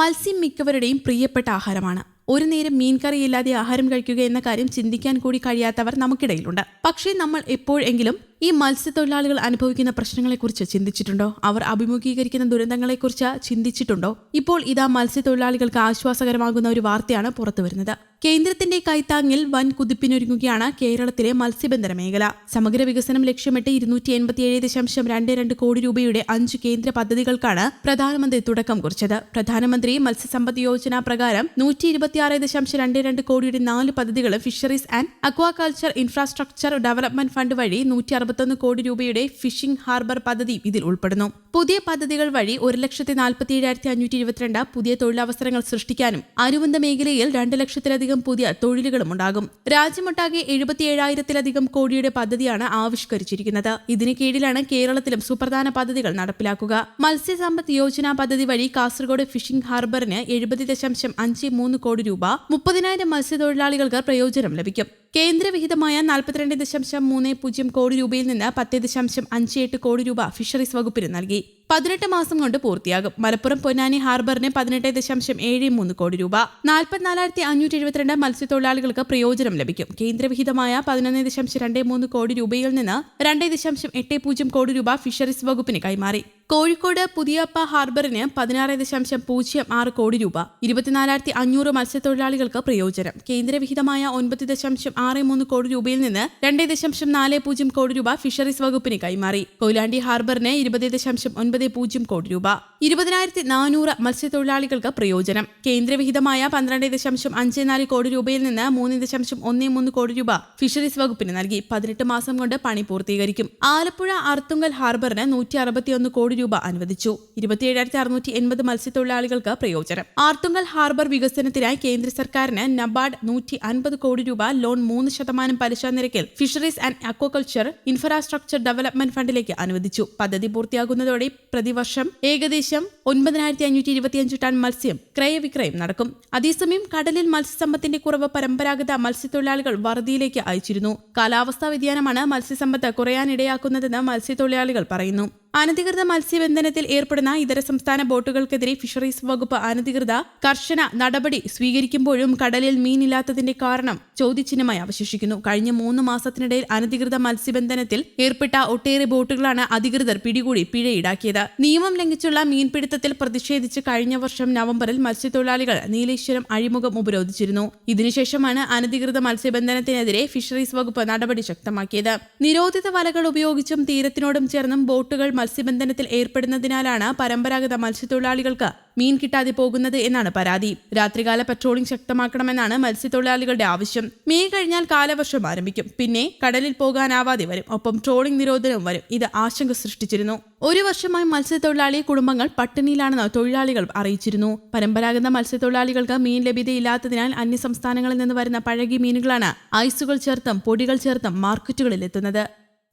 മത്സ്യം മിക്കവരുടെയും പ്രിയപ്പെട്ട ആഹാരമാണ്. ഒരു നേരം മീൻ മീൻകറിയില്ലാതെ ആഹാരം കഴിക്കുക എന്ന കാര്യം ചിന്തിക്കാൻ കൂടി കഴിയാത്തവർ നമുക്കിടയിലുണ്ട്. പക്ഷേ നമ്മൾ എപ്പോഴെങ്കിലും ഈ മത്സ്യത്തൊഴിലാളികൾ അനുഭവിക്കുന്ന പ്രശ്നങ്ങളെക്കുറിച്ച് ചിന്തിച്ചിട്ടുണ്ടോ? അവർ അഭിമുഖീകരിക്കുന്ന ദുരന്തങ്ങളെക്കുറിച്ച് ചിന്തിച്ചിട്ടുണ്ടോ? ഇപ്പോൾ ഇതാ മത്സ്യത്തൊഴിലാളികൾക്ക് ആശ്വാസകരമാകുന്ന ഒരു വാർത്തയാണ് പുറത്തുവരുന്നത്. കേന്ദ്രത്തിന്റെ കൈത്താങ്ങിൽ വൻ കുതിപ്പിനൊരുങ്ങുകയാണ് കേരളത്തിലെ മത്സ്യബന്ധന മേഖല. സമഗ്ര വികസനം ലക്ഷ്യമിട്ട് ഇരുന്നൂറ്റി എൺപത്തിയേഴ് ദശാംശം രണ്ട് രണ്ട് കോടി രൂപയുടെ അഞ്ച് കേന്ദ്ര പദ്ധതികൾക്കാണ് പ്രധാനമന്ത്രി തുടക്കം കുറിച്ചത്. പ്രധാനമന്ത്രി മത്സ്യസമ്പദ് യോജന പ്രകാരം നൂറ്റി ഇരുപത്തിയാറ് ദശാംശം രണ്ട് രണ്ട് കോടിയുടെ നാല് പദ്ധതികൾ fisheries and aquaculture infrastructure development fund വഴി നൂറ്റി അറുപത്തൊന്ന് കോടി രൂപയുടെ ഫിഷിംഗ് ഹാർബർ പദ്ധതി ഇതിൽ ഉൾപ്പെടുന്നു. പുതിയ പദ്ധതികൾ വഴി ഒരു ലക്ഷത്തി നാൽപ്പത്തി ഏഴായിരത്തി അഞ്ഞൂറ്റി ഇരുപത്തിരണ്ട് പുതിയ തൊഴിലവസരങ്ങൾ സൃഷ്ടിക്കാനും അനുബന്ധ മേഖലയിൽ രണ്ട് ലക്ഷത്തിലധികം പുതിയ തൊഴിലുകളും ഉണ്ടാകും. രാജ്യമൊട്ടാകെ എഴുപത്തി ഏഴായിരത്തിലധികം കോടിയുടെ പദ്ധതിയാണ് ആവിഷ്കരിച്ചിരിക്കുന്നത്. ഇതിന് കീഴിലാണ് കേരളത്തിലും സുപ്രധാന പദ്ധതികൾ നടപ്പിലാക്കുക. മത്സ്യസമ്പത്ത് യോജന പദ്ധതി വഴി കാസർഗോഡ് ഫിഷിംഗ് ഹാർബറിന് എഴുപത് ദശാംശം അഞ്ച് മൂന്ന് കോടി രൂപ മുപ്പതിനായിരം മത്സ്യത്തൊഴിലാളികൾക്ക് പ്രയോജനം ലഭിക്കും. കേന്ദ്രവിഹിതമായ നാൽപ്പത്തിരണ്ട് ദശാംശം മൂന്ന് പൂജ്യം കോടി രൂപയിൽ നിന്ന് പത്ത് ദശാംശം അഞ്ച് എട്ട് കോടി രൂപ ഫിഷറീസ് വകുപ്പിന് നൽകി. പതിനെട്ട് മാസം കൊണ്ട് പൂർത്തിയാകും. മലപ്പുറം പൊന്നാനി ഹാർബറിന് പതിനെട്ട് ദശാംശം ഏഴ് മൂന്ന് കോടി രൂപ. നാൽപ്പത്തിനാലായിരത്തി അഞ്ഞൂറ്റി എഴുപത്തിരണ്ട് മത്സ്യത്തൊഴിലാളികൾക്ക് പ്രയോജനം ലഭിക്കും. കേന്ദ്രവിഹിതമായ പതിനൊന്ന് ദശാംശം രണ്ട് മൂന്ന് കോടി രൂപയിൽ നിന്ന് രണ്ട് ദശാംശം എട്ട് പൂജ്യം കോടി രൂപ ഫിഷറീസ് വകുപ്പിന് കൈമാറി. കോഴിക്കോട് പുതിയപ്പ ഹാർബറിന് പതിനാറ് ദശാംശം പൂജ്യം ആറ് കോടി രൂപ ഇരുപത്തിനാലായിരത്തി അഞ്ഞൂറ് മത്സ്യത്തൊഴിലാളികൾക്ക് പ്രയോജനം. കേന്ദ്രവിഹിതമായ ഒൻപത് ദശാംശം ആറ് മൂന്ന് കോടി രൂപയിൽ നിന്ന് രണ്ട് ദശാംശം നാല് പൂജ്യം കോടി രൂപ ഫിഷറീസ് വകുപ്പിന് കൈമാറി. കൊയിലാണ്ടി ഹാർബറിന് ഇരുപത് ദശാംശം ഒൻപത് പൂജ്യം കോടി രൂപ ഇരുപതിനായിരത്തി നാനൂറ് മത്സ്യത്തൊഴിലാളികൾക്ക് പ്രയോജനം. കേന്ദ്രവിഹിതമായ പന്ത്രണ്ട് ദശാംശം അഞ്ച് നാല് കോടി രൂപയിൽ നിന്ന് മൂന്ന് ദശാംശം ഒന്ന് മൂന്ന് കോടി രൂപ ഫിഷറീസ് വകുപ്പിന് നൽകി. പതിനെട്ട് മാസം കൊണ്ട് പണി പൂർത്തീകരിക്കും. ആലപ്പുഴ അർത്തുങ്കൽ ഹാർബറിന് നൂറ്റി അറുപത്തിയൊന്ന് കോടി രൂപ അനുവദിച്ചു. ഇരുപത്തിയേഴായിരത്തി എൺപത് മത്സ്യത്തൊഴിലാളികൾക്ക് പ്രയോജനം. ആർത്തുങ്കൽ ഹാർബർ വികസനത്തിനായി കേന്ദ്ര സർക്കാരിന് നബാർഡ് നൂറ്റി അൻപത് കോടി രൂപ ലോൺ മൂന്ന് ശതമാനം പലിശ നിരക്കിൽ fisheries and aquaculture infrastructure development ഫണ്ടിലേക്ക് അനുവദിച്ചു. പദ്ധതി പൂർത്തിയാകുന്നതോടെ പ്രതിവർഷം ഏകദേശം ഒൻപതിനായിരത്തി അഞ്ഞൂറ്റി ഇരുപത്തിയഞ്ച് ടൺ മത്സ്യം ക്രയവിക്രയം നടക്കും. അതേസമയം കടലിൽ മത്സ്യസമ്പത്തിന്റെ കുറവ് പരമ്പരാഗത മത്സ്യത്തൊഴിലാളികൾ വറുതിയിലേക്ക് അയച്ചിരുന്നു. കാലാവസ്ഥാ വ്യതിയാനമാണ് മത്സ്യസമ്പത്ത് കുറയാനിടയാക്കുന്നതെന്ന് മത്സ്യത്തൊഴിലാളികൾ പറയുന്നു. അനധികൃത മത്സ്യബന്ധനത്തിൽ ഏർപ്പെടുന്ന ഇതര സംസ്ഥാന ബോട്ടുകൾക്കെതിരെ ഫിഷറീസ് വകുപ്പ് അനധികൃത കർശന നടപടി സ്വീകരിക്കുമ്പോഴും കടലിൽ മീനില്ലാത്തതിന്റെ കാരണം ചോദ്യചിഹ്നമായി അവശേഷിക്കുന്നു. കഴിഞ്ഞ മൂന്ന് മാസത്തിനിടയിൽ അനധികൃത മത്സ്യബന്ധനത്തിൽ ഏർപ്പെട്ട ഒട്ടേറെ ബോട്ടുകളാണ് അധികൃതർ പിടികൂടി പിഴ ഈടാക്കിയത് നിയമം ലംഘിച്ചുള്ള മീൻപിടുത്തത്തിൽ പ്രതിഷേധിച്ച് കഴിഞ്ഞ വർഷം നവംബറിൽ മത്സ്യത്തൊഴിലാളികൾ നീലേശ്വരം അഴിമുഖം ഉപരോധിച്ചിരുന്നു. ഇതിനുശേഷമാണ് അനധികൃത മത്സ്യബന്ധനത്തിനെതിരെ ഫിഷറീസ് വകുപ്പ് നടപടി ശക്തമാക്കിയത്. നിരോധിത വലകൾ ഉപയോഗിച്ചും തീരത്തിനോടും ചേർന്നും ബോട്ടുകൾ മത്സ്യബന്ധനത്തിൽ ഏർപ്പെടുന്നതിനാലാണ് പരമ്പരാഗത മത്സ്യത്തൊഴിലാളികൾക്ക് മീൻ കിട്ടാതെ പോകുന്നത് എന്നാണ് പരാതി. രാത്രികാല പട്രോളിംഗ് ശക്തമാക്കണമെന്നാണ് മത്സ്യത്തൊഴിലാളികളുടെ ആവശ്യം. മെയ് കഴിഞ്ഞാൽ കാലവർഷം ആരംഭിക്കും. പിന്നെ കടലിൽ പോകാനാവാതെ വരും. ഒപ്പം ട്രോളിംഗ് നിരോധനവും വരും. ഇത് ആശങ്ക സൃഷ്ടിച്ചിരുന്നു. ഒരു വർഷമായി മത്സ്യത്തൊഴിലാളി കുടുംബങ്ങൾ പട്ടിണിയിലാണെന്ന് തൊഴിലാളികൾ അറിയിച്ചിരുന്നു. പരമ്പരാഗത മത്സ്യത്തൊഴിലാളികൾക്ക് മീൻ ലഭ്യതയില്ലാത്തതിനാൽ അന്യ സംസ്ഥാനങ്ങളിൽ നിന്ന് വരുന്ന പഴകി മീനുകളാണ് ഐസുകൾ ചേർത്തും പൊടികൾ ചേർത്തും മാർക്കറ്റുകളിൽ എത്തുന്നത്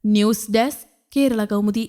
ന്യൂസ് ഡെസ്ക് കേരള കൗമുദി.